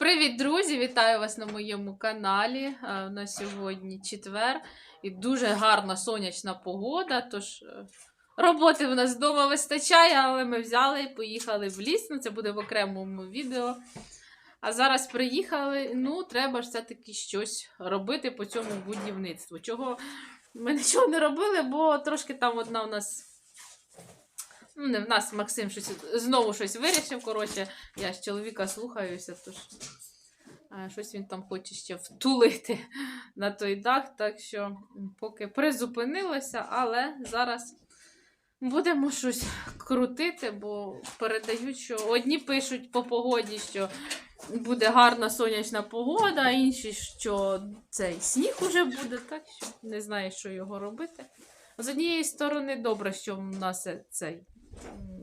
Привіт, друзі! Вітаю вас на моєму каналі. Е, У нас сьогодні четвер і дуже гарна сонячна погода. Тож е, роботи в нас вдома вистачає, але ми взяли і поїхали в ліс. Ну, це буде в окремому відео. А зараз приїхали. Ну, треба ж все-таки щось робити по цьому будівництву. Чого ми нічого не робили, бо трошки там одна у нас. Ну, не в нас Максим щось знову щось вирішив. Коротше, я ж чоловіка слухаюся, тож щось він там хоче ще втулити на той дах. Так що поки призупинилося, але зараз будемо щось крутити, бо передають, що одні пишуть по погоді, що буде гарна сонячна погода, а інші, що цей сніг уже буде, так що не знаю, що його робити. З однієї сторони, добре, що в нас е, цей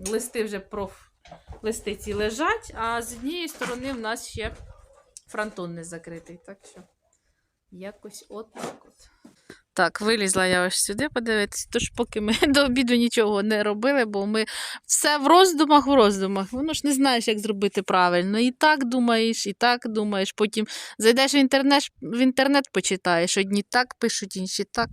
листи вже проф листи ці лежать, а з однієї сторони в нас ще фронтон не закритий. Так що якось от так от. Так, вилізла я ось сюди подивитись. Тож, поки ми до обіду нічого не робили, бо ми все в роздумах, в роздумах. Воно ж не знаєш, як зробити правильно. І так думаєш, і так думаєш. Потім зайдеш в інтернет, в інтернет почитаєш. Одні так пишуть, інші так.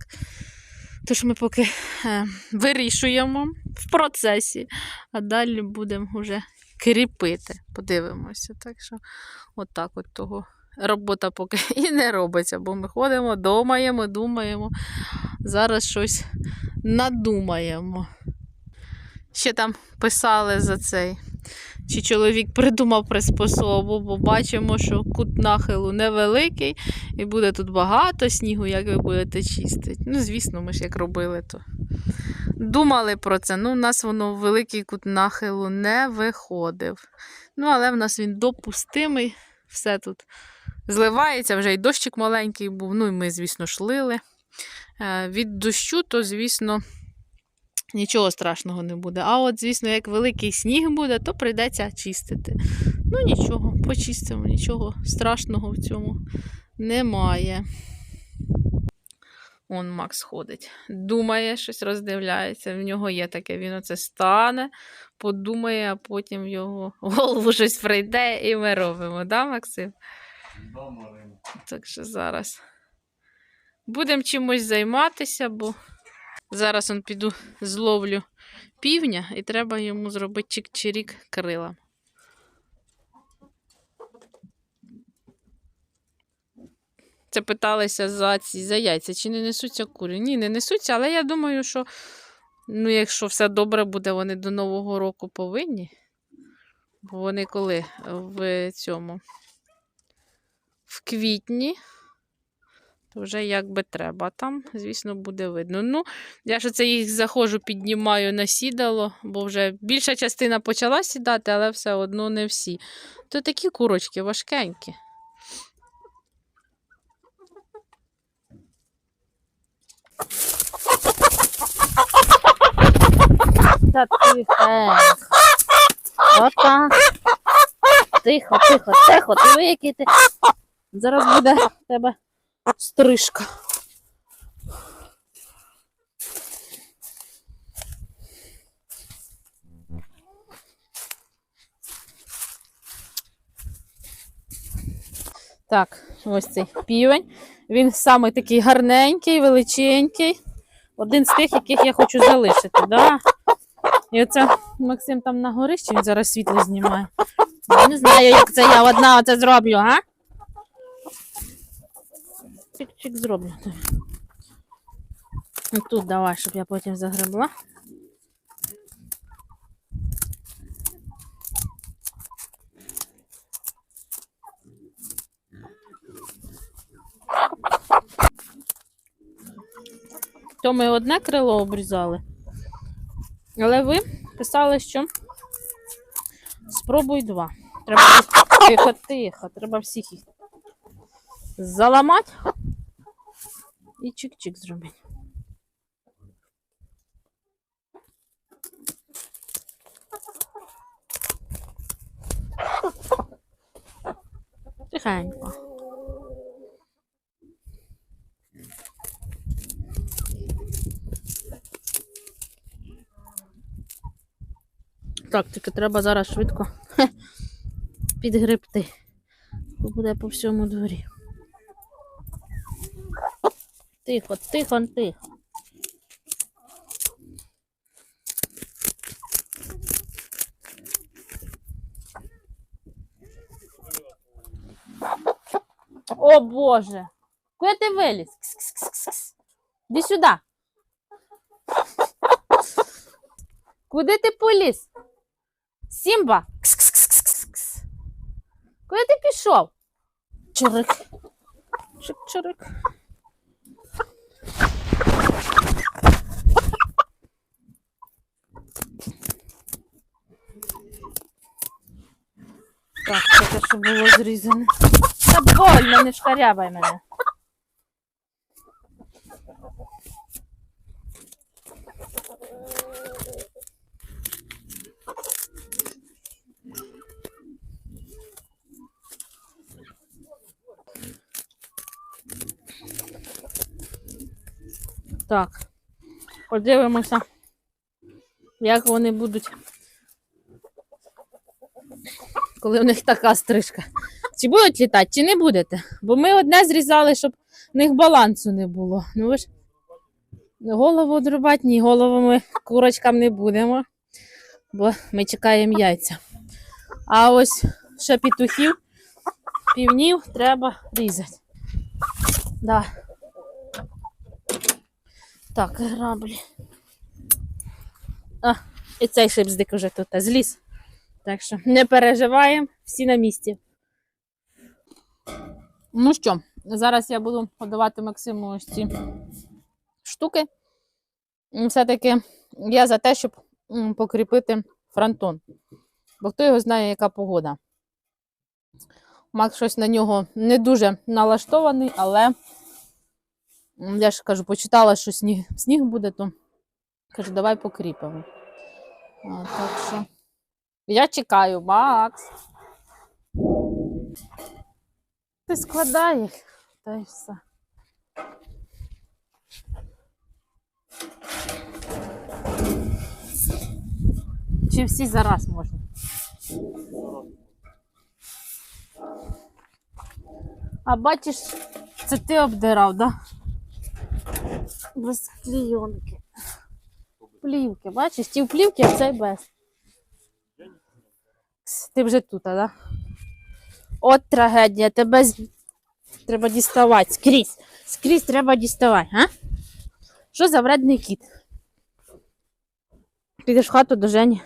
Тож ми поки е, вирішуємо в процесі, а далі будемо вже кріпити. Подивимося. Так що, отак от того робота поки і не робиться, бо ми ходимо, думаємо, думаємо. Зараз щось надумаємо. Ще там писали за цей. Чи чоловік придумав приспособу, бо бачимо, що кут нахилу невеликий, і буде тут багато снігу, як ви будете чистити. Ну, звісно, ми ж як робили, то думали про це. Ну, у нас воно великий кут нахилу не виходив. Ну, але в нас він допустимий. Все тут зливається, вже й дощик маленький був. Ну, і ми, звісно, шлили. Е, Від дощу, то, звісно, нічого страшного не буде. А от, звісно, як великий сніг буде, то прийдеться чистити. Ну, нічого, почистимо, нічого страшного в цьому немає. Он Макс ходить. Думає, щось роздивляється. В нього є таке, він оце стане, подумає, а потім в його голову щось прийде і ми робимо, да, Максим? Так що зараз будемо чимось займатися, бо зараз он піду зловлю півня і треба йому зробити чик-чирік крила. Це питалися за ці за яйця, чи не несуться курі. Ні, не несуться, але я думаю, що ну, якщо все добре буде, вони до Нового року повинні. Бо вони коли в цьому в квітні, вже як би треба. Там, звісно, буде видно. Ну, я ж це їх заходжу, піднімаю на сідало, бо вже більша частина почала сідати, але все одно не всі. То такі курочки важкенькі. Тихо. Отак. Тихо, тихо, тихо, ти який ти. Зараз буде тебе стрижка. Так, ось цей півень. Він саме такий гарненький, величенький. Один з тих, яких я хочу залишити. Да? І оце Максим там на горищі, він зараз світло знімає. Я не знаю, як це я одна оце зроблю, а? Чик-чик. І тут давай, щоб я потім загребла. То ми одне крило обрізали. Але ви писали, що спробуй два. Треба тихо, тихо, треба всіх їх заламати і чик-чик зробити. Тихенько. Так, тільки треба зараз швидко підгребти. то буде по всьому дворі. Тихо, тихо, тихо. О Боже! Куди ти виліз? Іди сюди. Куди ти поліз? Сімба. Куди ти пішов? Чирик. Чик-чирик. Так, що було зрізане. Та больно, не шкарябай мене. Так, подивимося, як вони будуть, коли в них така стрижка. Чи будуть літати, чи не будете? Бо ми одне зрізали, щоб в них балансу не було. Ну ви ж голову одрубати, ні, голову ми курочкам не будемо, бо ми чекаємо яйця. А ось ще петухів, півнів треба різати. Да. Так, граблі. А, і цей шипздик уже тут зліз. Так що не переживаємо, всі на місці. Ну що, зараз я буду подавати Максиму ось ці штуки. Все-таки я за те, щоб покріпити фронтон. Бо хто його знає, яка погода. Макс щось на нього не дуже налаштований, але я ж кажу, почитала, що сніг, сніг буде, то кажу, давай покріпимо. Так що я чекаю, Макс. Ти складай їх, та й все. Чи всі зараз можна? А бачиш, це ти обдирав, да? Без клійонки. Плівки, бачиш, ті плівки, а цей без. Ти вже тут, так? да? От трагедія, тебе треба діставати скрізь. Скрізь треба діставати, а? Що за вредний кіт? Підеш в хату до Жені.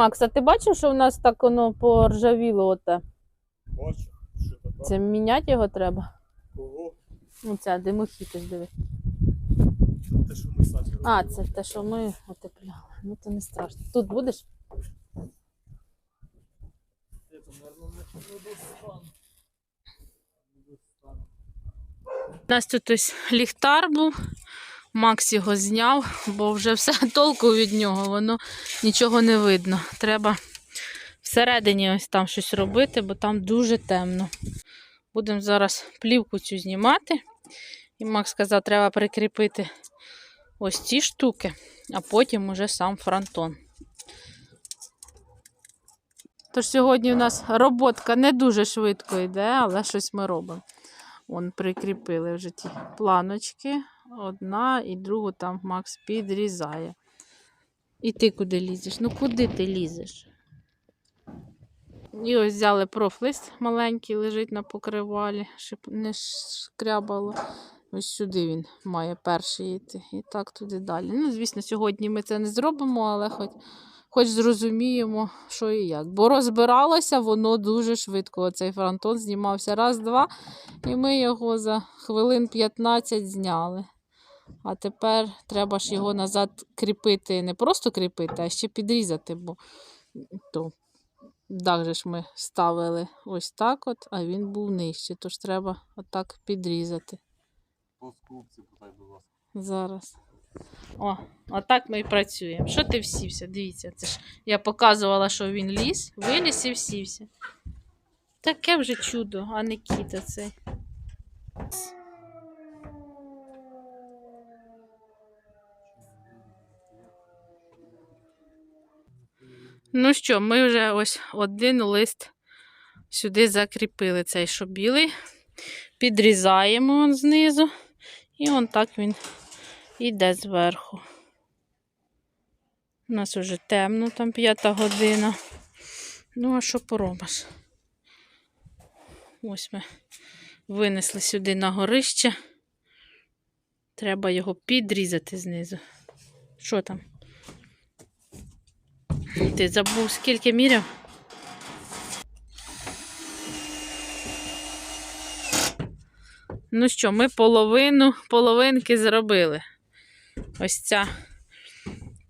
Макс, а ти бачив, що в нас так воно поржавіло оте? Бачу, що таке. Це міняти його треба. Кого? Ну, це димохід, ось диви. Те, що ми самі А, робили. це те, що ми отепляли. Ну, то не страшно. Тут будеш? Я там, наверно, не достану. Не достану. У нас тут ось ліхтар був. Макс його зняв, бо вже все толку від нього, воно нічого не видно. Треба всередині ось там щось робити, бо там дуже темно. Будемо зараз плівку цю знімати. І Макс сказав, треба прикріпити ось ці штуки, а потім уже сам фронтон. Тож сьогодні у нас роботка не дуже швидко йде, але щось ми робимо. Вон прикріпили вже ті планочки. Одна і другу там Макс підрізає. І ти куди лізеш? Ну куди ти лізеш? І ось взяли профлист маленький, лежить на покривалі, щоб не шкрябало. Ось сюди він має перший йти. І так туди далі. Ну, звісно, сьогодні ми це не зробимо, але хоч, хоч зрозуміємо, що і як. Бо розбиралося воно дуже швидко. Оцей фронтон знімався раз-два, і ми його за хвилин 15 зняли. А тепер треба ж його назад кріпити, не просто кріпити, а ще підрізати, бо то дах же ж ми ставили ось так от, а він був нижче, тож треба отак підрізати. По скупці, питай, будь ласка. Зараз. О, отак ми і працюємо. Що ти всівся? Дивіться, це ж я показувала, що він ліз, виліз і всівся. Таке вже чудо, а не кіт оцей. Ну що, ми вже ось один лист сюди закріпили цей, що білий. Підрізаємо знизу. І он так він йде зверху. У нас вже темно, там п'ята година. Ну, а що поробиш? Ось ми винесли сюди на горище. Треба його підрізати знизу. Що там? Ти забув, скільки міряв? Ну що, ми половину, половинки зробили. Ось ця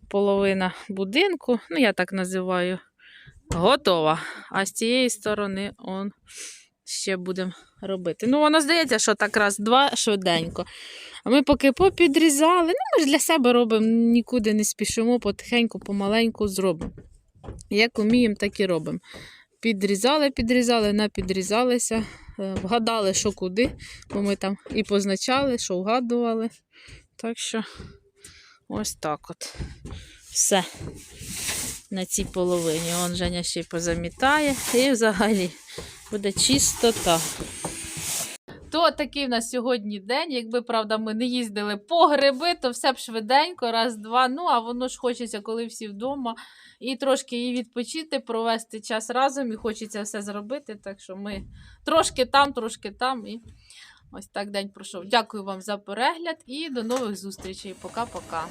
половина будинку, ну я так називаю, готова. А з цієї сторони он ще будемо робити. Ну, воно здається, що так раз, два швиденько. А ми поки попідрізали, ну ми ж для себе робимо, нікуди не спішимо, потихеньку, помаленьку зробимо. Як уміємо, так і робимо. Підрізали, підрізали, напідрізалися, е, вгадали, що куди, бо ми там і позначали, що вгадували. Так що ось так от. Все на цій половині. Он Женя ще й позамітає і взагалі буде чистота. То такий в нас сьогодні день. Якби правда ми не їздили по гриби, то все б швиденько, раз-два. Ну а воно ж хочеться, коли всі вдома, і трошки і відпочити, провести час разом, і хочеться все зробити. Так що ми трошки там, трошки там. І ось так день пройшов. Дякую вам за перегляд і до нових зустрічей. Пока-пока.